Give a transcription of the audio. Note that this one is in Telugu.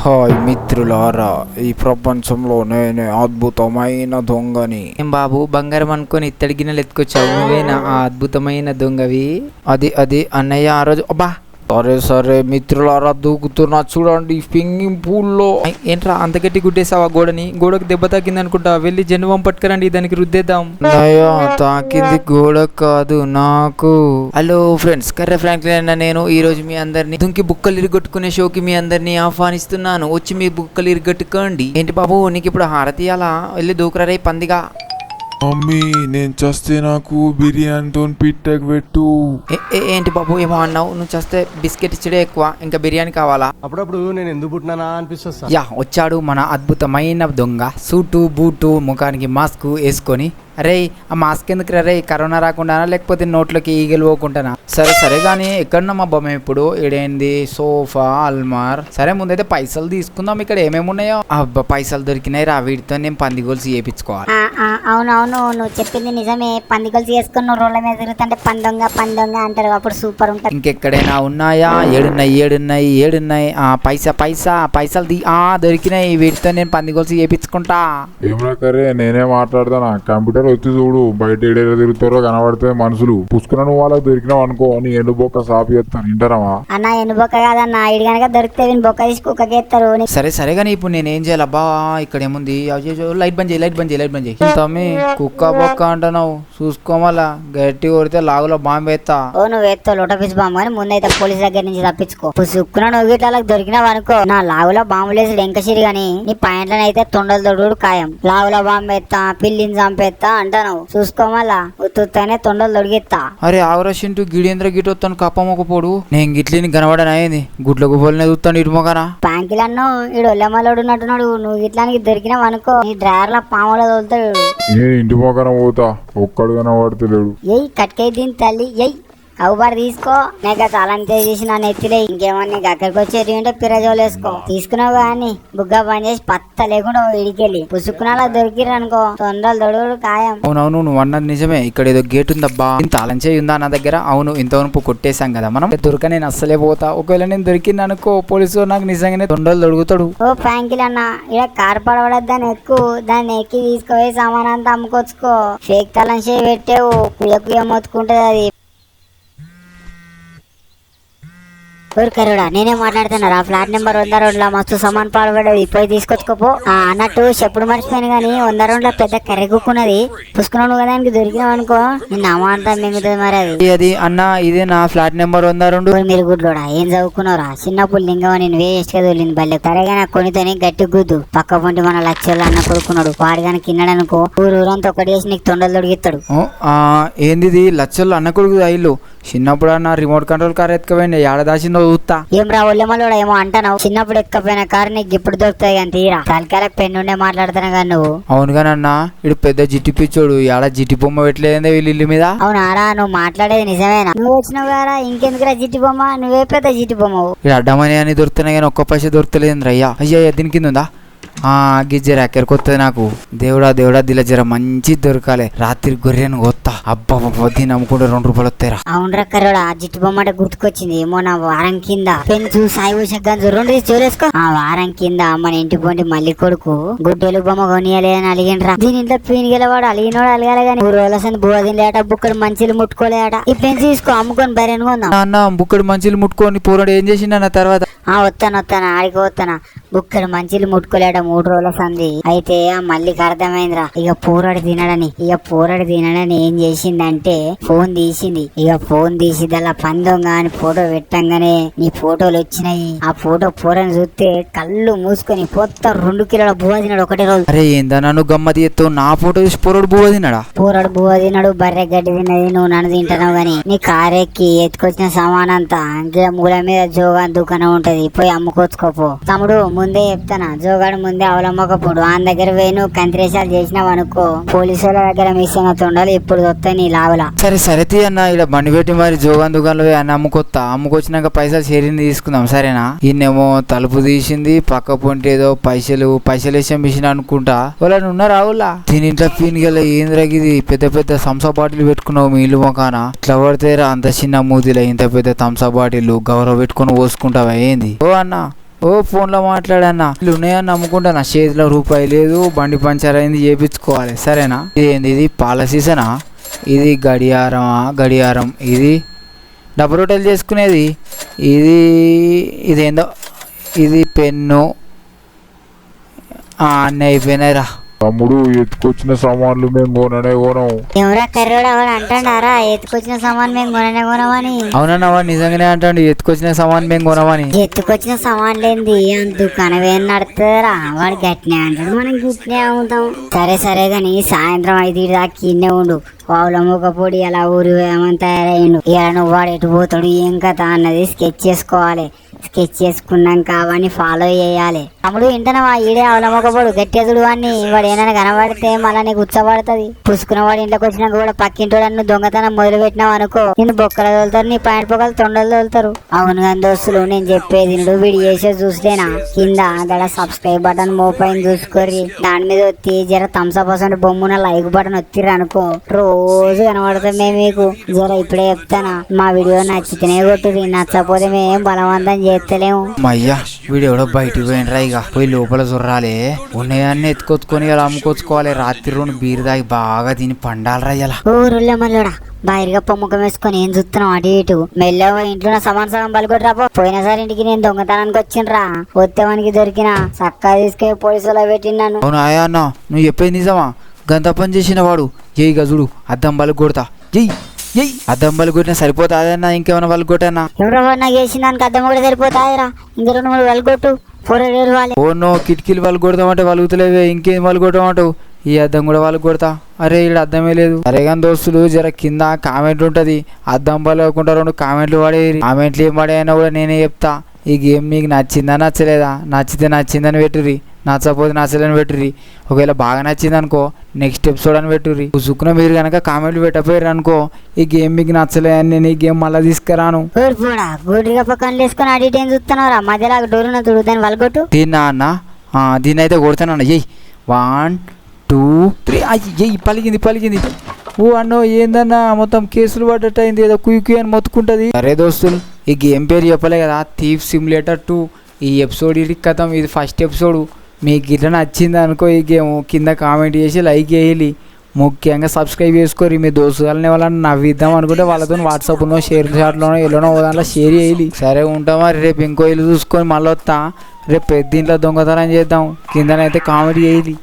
హాయ్ మిత్రులారా ఈ ప్రపంచంలో నేనే అద్భుతమైన దొంగని. ఏం బాబు బంగారం అనుకొని ఇత్తడి గిన్నెలు ఎత్తుకొచ్చావు? నువ్వేనా ఆ అద్భుతమైన దొంగవి? అది అది అన్నయ్య ఆ రోజు అబ్బా! సరే సరే మిత్రులారా దూకుతున్నా చూడండి స్విమ్మింగ్ పూల్లో ఏంట్రా అంత గట్టి గుడ్డేసావా గోడని గోడకు దెబ్బ తాకింది అనుకుంటా వెళ్ళి జన్మం పట్టుకురండి దానికి రుద్దేద్దాం. తాకింది గోడ కాదు నాకు. హలో ఫ్రెండ్స్ కర్ర ఫ్రాంక్లిన్ నేను ఈ రోజు మీ అందరిని దుంకి బుక్కలు ఇరుగొట్టుకునే షోకి మీ అందరిని ఆహ్వానిస్తున్నాను. వచ్చి మీ బుక్కలు ఇరుగొట్టుకోండి. ఏంటి బాబు నీకు ఇప్పుడు హారతి అలా వెళ్ళి దూకరా రే పందిగా. మమ్మీ నేను చస్తే నాకు బిర్యానీతో పిట్టకు పెట్టు. ఏంటి బాబు ఏమో అన్నావు? నువ్వు చేస్తే బిస్కెట్ ఇచ్చడే ఎక్కువ ఇంకా బిర్యానీ కావాలా? అప్పుడప్పుడు నేను ఎందుకు పుట్టినానా అనిపిస్తుంది సార్. యా వచ్చాడు మన అద్భుతమైన దొంగ. సూటు బూటు ముఖానికి మాస్క్ వేసుకొని అరే ఆ మాస్క్ ఎందుకు రే కరోనా రాకుండానా? లేకపోతే నోట్లోకి ఈగలు పోకుండానా? సరే సరే కానీ ఎక్కడున్నాం అబ్బా మేము ఇప్పుడు? ఈడేంది? సోఫా అల్మార్. సరే ముందైతే పైసలు తీసుకుందాం ఇక్కడ ఏమేమి ఉన్నాయో అబ్బా పైసలు దొరికినాయి రా వీటితో నేను పంది గోల్స్ చేయించుకోవాలి ఆ, ఆ, అవును అవును నువ్వు చెప్పింది నిజమే. పందిగలు చేసుకుని నువ్వు రోడ్ల మీద తిరుగుతుంటే పందొంగ పందొంగ అంటారు అప్పుడు సూపర్ ఉంటుంది. ఇంకెక్కడైనా ఉన్నాయా? ఏడున్నాయి ఏడున్నాయి ఏడున్నాయి. ఆ పైసా పైసా పైసలు ది ఆ దొరికినాయి. వీటితో నేను పంది గోల్స్ చేయించుకుంటా ఏమరా కర్రే నేనే మాట్లాడతానా? కంప్యూటర్ వచ్చి చూడు బయట ఏడేదో తిరుగుతారో కనబడితే మనుషులు. నువ్వు వాళ్ళకి దొరికినావు అనుకో అని ఎండు బొక్క సాపి చేస్తాను అన్న ఎన్ని బొక్క కాదన్న ఇడి కనుక దొరికితే వీని బొక్క తీసి కుక్కకేస్తారు. నీ- సరే సరే కానీ ఇప్పుడు నేను ఏం చేయాలి అబ్బా ఇక్కడ ఏముంది అయ్యో లైట్ బంద్ చేయి లైట్ బంద్ చేయి లైట్ బంద్ చేయి. తమ్మి కుక్క బొక్క అంటున్నావు. చూసుకోమలా గట్టి కొడితే లాగులో బాంబు ఎత్తా ఓ నువ్వు ఎత్తో లోట పిచ్చి బాంబు కానీ ముందైతే పోలీస్ దగ్గర నుంచి తప్పించుకో. సుక్కున నువ్వు గిట్లా దొరికినావు అనుకో. నా లాగులో బాంబులేసి ఎంకసిరి గాని నీ పాయింట్లను అయితే తొండలు దొడుగుడు ఖాయం. లాగులో బాంబు ఎత్తా పిల్లిని చంపేస్తా అంటావు చూసుకోమలా ఉత్తుతనే తొండలు దొడిగెత్తా అరే ఆవరషింటూ గిడేంద్ర గిటొత్తాను కప్పమొకపోడు నేను గిట్లిని కనబడనా ఏంది? గుడ్ల గుబోలనే చూస్తాను ఇటు మొగనా? ప్యాంకిలన్ను ఈడు ఒల్లెమ్మలోడు ఉన్నట్టున్నాడు నువ్వు గిట్లానికి దొరికినావు అనుకో నీ డ్రైవర్లో పాములో తోలుతాడు నేను ఇంటి మొక్కన పోతా? ఒక్కడు కనబడతలేడు ఎయ్ కట్కే దీని తల్లి ఎయ్ అవుబార్ తీసుకో. నీకు చాలా అంతే చేసి నా నెత్తిలే ఇంకేమన్నా నీకు అక్కడికి వచ్చేది ఉంటే పిరజోలు వేసుకో. తీసుకున్నావు కానీ బుగ్గ పని చేసి పత్త లేకుండా ఇడికెళ్ళి. పుసుకునాలా దొరికిరు అనుకో. తొందరలు దొడుగుడు ఖాయం. అవునవును నువ్వు అన్నది నిజమే. ఇక్కడ ఏదో గేట్ ఉందబ్బా. ఇంత తాళంచే ఉందా నా దగ్గర? అవును ఇంతవరకు కొట్టేశాం కదా మనం. దొరక నేను అస్సలే పోతా. ఒకవేళ నేను దొరికింది అనుకో పోలీసు నాకు నిజంగానే తొండలు దొడుగుతాడు. ఓ ప్యాంకిల్ అన్న ఇక్కడ కార్ పడవడద్దని ఎక్కువ దాన్ని ఎక్కి తీసుకుపోయి సామాన్ అంతా అమ్ముకొచ్చుకో. ఫేక్ తలం చేయి పెట్టావు. కుయ్య కుయ్య మొత్తుకుంటది అది. కరుడా? నేనే మాట్లాడుతున్నా? ఆ ఫ్లాట్ నెంబర్ వంద రోడ్ల మస్తు సామాన్ పాడబడేది పోయి తీసుకొచ్చుకోపో. ఆ, అన్నట్టు చెప్పుడు మర్చిపోయాను కానీ వంద రోడ్ల పెద్ద కర్రెగుక్కున్నది పుష్కున్నాను కదా దానికి దొరికినావు అనుకో నిన్న అమాంతం మింగుతుంది మరి అది అది అన్న ఇదే నా ఫ్లాట్ నెంబర్ ఉందా రెండు. మీరు గుడ్లోడా? ఏం చదువుకున్నారా చిన్నప్పుడు లింగం నేను వేస్ట్గా తోలింది బల్లె. సరేగా నా కొనితోని గట్టి గుద్దు. పక్క పొంటి మన లక్షలు అన్న కొడుకున్నాడు. వాడు కానీ కిన్నాడనుకో ఊరు ఊరంతా ఒకటి చేసి నీకు తొండలు ఆ, ఏంది లచ్చలు అన్న కొడుకు ఇల్లు. చిన్నప్పుడు అన్న రిమోట్ కంట్రోల్ కార్ ఎత్తుకపోయింది ఏడ దాచిందో చూస్తా ఏం రా ఒళ్ళెమ్మలోడా ఏమో అంటావు చిన్నప్పుడు ఎక్కపోయిన కారు నీకు ఇప్పుడు దొరుకుతాయి కానీ తీరా? తలకాయలకు పెన్నుండే మాట్లాడుతున్నా కానీ నువ్వు. అవునుగానన్నా ఇడు పెద్ద జిట్టి పిచ్చోడు ఏడ జిట్టి బొమ్మ పెట్టలేదే వీళ్ళ ఇల్లు మీద? అవునారా నువ్వు మాట్లాడేది నిజమేనా? నువ్వు వచ్చినావు కదా ఇంకెందుకురా జిట్టి బొమ్మ? నువ్వే పెద్ద జిట్టి ఇక్కడ అడ్డమని అని దొరుకుతున్నాయి కానీ ఒక్క పైసా దొరుకుతలేదు అయ్యా అయ్యా దీని కింద ఉందా? గిజ్జర ఎక్కడికి వస్తుంది నాకు. దేవుడా దేవుడా దిల జర మంచి దొరకాలి. రాత్రి గొర్రెను కొత్తా. అబ్బా దీన్ని అమ్ముకుంటే రెండు రూపాయలు వస్తాయిరా. అవునరా కరోడా జిట్టు బొమ్మ గుర్తుకొచ్చింది. ఏమో నా వారం కింద. పెంచు సాయి ఉషగ్గంజు రెండు తీసి చూడేసుకో ఆ వారం కింద మన ఇంటి పోండి మల్లి కొడుకు. గుడ్డెలు బొమ్మ కొనియలేదని అలిగిండ్రా. దీని ఇంట్లో పీనిగలవాడు అలిగినోడు అలగాలి కానీ ఊరు రోజుల సంది బువ్వ తినలేట బుక్కడు మంచిలు ముట్టుకోలేట. ఈ పెంచి తీసుకో అమ్ముకొని బర్రెను కొందాం. అన్న బుక్కడు మంచిలు ముట్టుకొని పోరాడు. ఏం చేసిండు అన్న తర్వాత? వస్తాను వస్తాను ఆడికి వస్తాను బుక్కడు మంచిలు ముట్టుకోలేట మూడు రోజుల సంది అయితే ఆ మల్లికి అర్థమైందిరా. ఇక పోరాడు తినడని. ఇక పోరాడు తినడని ఏం చేసిందంటే ఫోన్ తీసింది. ఇక ఫోన్ తీసి అలా పందొంగ అని ఫోటో పెట్టంగానే నీ ఫోటోలు వచ్చినాయి. ఆ ఫోటో పోరని చూస్తే కళ్ళు మూసుకొని పొత్త రెండు కిలోల బువ్వ తిన్నాడు ఒకటే రోజు. అరే ఏందన్నా నువ్వు గమ్మతి నా ఫోటో తీసి పోరాడు బువ్వ తిన్నాడా? పోరాడు బువ్వ తిన్నాడు బర్రె గడ్డి తిన్నది నువ్వు నన్ను తింటున్నావు గాని. నీ కారెక్కి ఎత్తుకొచ్చిన సామాన్ అంతా ఇంకా మూల మీద జోగా దుకాణం ఉంటది. పోయి అమ్ముకోచుకోపో తమ్ముడు ముందే చెప్తానా జోగాడు ముందే అవలమ్మకపోడు ఆయన దగ్గర పోయి నువ్వు కంత్రేశాలు చేసినావు అనుకో. పోలీసు వాళ్ళ దగ్గర మిస్ అయిన తొండలు ఇప్పుడు వస్తాయి నీ లావుల. సరే సరే తీ అన్న ఇక్కడ బండి పెట్టి మరి జోగాన్ దుకాణంలో అన్న అమ్ముకొత్తా. అమ్ముకొచ్చినాక పైసలు షేరింగ్ తీసుకుందాం సరేనా? ఈయనేమో తలుపు తీసింది పక్క పొంటి ఏదో పైసలు పైసలు వేసే మిషన్ అనుకుంటా. వాళ్ళని ఉన్నారా రావుల దీని ఇంట్లో పీనిగల ఏంద్రగిది? పెద్ద పెద్ద సంసా బాటిల్ పెట్టుకున్నావు మీ ఇల్లు మొకాన ఇట్లా పడితేరా అంత చిన్న మూతిలో ఇంత పెద్ద థమ్సా బాటిల్ గౌరవ పెట్టుకొని పోసుకుంటావా ఏంది? ఓ అన్న ఓ ఫోన్లో మాట్లాడన్నా. ఇల్లు ఉన్నాయని నమ్ముకుంటానా చేతిలో రూపాయి లేదు బండి పంచర్ అయింది చేపించుకోవాలి. సరేనా? ఇది ఇది? పాల సీసనా ఇది గడియారమా? గడియారం. ఇది డబ్బు రొట్టెలు చేసుకునేది? ఇది ఇదేందో? ఇది పెన్ను. అన్నీ అయిపోయినాయి రా తమ్ముడు ఎత్తుకొచ్చిన సామాన్లు మేము కొననే కొనం ఎవరా కర్రోడు ఎవడు అంటాడారా? ఎత్తుకొచ్చిన సామాన్ మేము కొననే కొనమని అవునన్నా వాడు నిజంగానే అంటాడు ఎత్తుకొచ్చిన సామాన్ మేము కొనమని ఎత్తుకొచ్చిన సామాన్ లేనిది అంత దుకాణం ఏం నడుతుందిరా వాడు గట్టినే అంటాడు మనం గుట్టినే అమ్ముతాం సరే సరే గాని సాయంత్రం ఐదు దాకా ఇన్నే ఉండు. వావుల మూకపోడి అలా ఊరు ఏమని తయారయ్యిండు. ఇలా నువ్వు వాడు ఎటు పోతాడు? ఏం కథ? అన్నది స్కెచ్ చేసుకోవాలి. స్కెచ్ చేసుకున్నాక అవన్నీ ఫాలో చేయాలి. తమ్ముడు ఇంటనవా ఈడే అవలమ్మకపోడు మొక్కపోడు గట్టెదుడు వాడిని వాడు ఏమైనా కనబడితే మళ్ళీ నీకు ఉచ్చబడుతుంది పుసుకున్న వాడు ఇంట్లోకి వచ్చినాక కూడా పక్కింటి నన్ను దొంగతనం మొదలు పెట్టినావు అనుకో. నేను బొక్కలు తోలుతారు నీ పాయింట్ పొగలు తొండలు తోలుతారు. అవును కానీ దోస్తులు నేను చెప్పేది నువ్వు వీడు చేసే చూస్తేనా? కింద దడ సబ్స్క్రైబ్ బటన్ మోపైన చూసుకొని దాని మీద వచ్చి జర థమ్స్అప్ అసలు బొమ్మున లైక్ బటన్ వచ్చిర్రు అనుకో. రోజు కనబడతాం మేము మీకు. జర ఇప్పుడే చెప్తానా? మా వీడియో నచ్చితేనే కొట్టుది నచ్చకపోతే మేము బలవంతం చేస్తలేము. అయ్యా వీడు ఎవడో బయటికి పోయినరా ఇక పోయి లోపల జొర్రాలే. ఉన్నాయన్నీ ఎత్తుకొచ్చుకొని ఇలా అమ్ముకొచ్చుకోవాలి. రాత్రి రెండు బీరు దాగి బాగా తిని పండాలరా ఇలా ఊరుల్లో మళ్ళోడా బయటగా పొమ్మకం వేసుకొని ఏం చూస్తున్నావు అటు ఇటు. మెల్లగా ఇంట్లో సమాన సగం పలుకొట్రా పోయినసారి ఇంటికి నేను దొంగతనానికి వచ్చిండ్రా. వచ్చేవానికి దొరికిన చక్కగా తీసుకెళ్ళి పోలీసులో పెట్టినాను అవును ఆయా అన్న నువ్వు చెప్పేది నిజమా? గంత పని చేసిన వాడు. ఏయి గజుడు అద్దం బలు కొడతా. అద్దం బలు కొట్టినా సరిపోతాదన్నా ఇంకేమైనా బలు కొట్టన్నా ఎవరో నాకు వేసిన దానికి అద్దం కూడా సరిపోతాయిరా ఇంకా రెండు మూడు వెళ్ళగొట్టు ఫోర్ వాళ్ళు. ఓ నో కిటికీలు వాళ్ళు కొడతామంటే వలుగుతలేవే ఇంకేం వాళ్ళు కొట్టమంటావు ఈ అద్దం కూడా వాళ్ళు కొడతా అరే ఇక్కడ అద్దమే లేదు. అరే కానీ దోస్తులు జర కింద కామెంట్ ఉంటది. అద్దం పలకుండా రెండు కామెంట్లు పడేది కామెంట్లు ఏం పడేయన్నా కూడా నేనే చెప్తా. ఈ గేమ్ మీకు నచ్చిందా నచ్చలేదా? నచ్చితే నచ్చిందని పెట్టుర్రి. నచ్చకపోతే నచ్చలేని పెట్టుర్రి. ఒకవేళ బాగా నచ్చింది అనుకో నెక్స్ట్ ఎపిసోడ్ అని పెట్టుర్రి. సుక్కున మీరు కనుక కామెంట్లు పెట్టపోయారు అనుకో ఈ గేమ్ మీకు నచ్చలేదని నేను ఈ గేమ్ మళ్ళీ తీసుకురాను. పక్కన అడిగి ఏం చూస్తున్నావురా? మధ్యలో డోర్ తుడు దాన్ని వలగొట్టు. దీన్నా అన్న? ఆ, దీన్ని అయితే కొడతానన్న ఎయ్ వన్ టూ త్రీ ఎయ్ పలిగింది పలిగింది. ఓ అన్నో ఏందన్నా? మొత్తం కేసులు పడ్డట్టు అయింది ఏదో కుయ్యి కుయ్యి అని మొత్తుకుంటుంది. అరే దోస్తులు ఈ గేమ్ పేరు చెప్పలే కదా థీఫ్ సిమ్యులేటర్ టూ ఈ ఎపిసోడ్ ఇది కథం. ఇది ఫస్ట్ ఎపిసోడ్ మీకు ఇట్లా నచ్చింది అనుకో ఈ గేమ్ కింద కామెంట్ చేసి లైక్ చేయాలి. ముఖ్యంగా సబ్స్క్రైబ్ చేసుకోరు. మీ దోస్తులని వాళ్ళని నవ్విద్దాం అనుకుంటే వాళ్ళతో వాట్సాప్లో షేర్ చాట్లోనో ఎల్లోనో ఓ దాంట్లో షేర్ చేయాలి. సరే ఉంటామా రేపు ఇంకో ఇల్లు చూసుకొని మళ్ళీ వస్తా రేపు పెద్ద ఇంట్లో దొంగతనం చేద్దాం. కిందనైతే కామెడీ చేయాలి.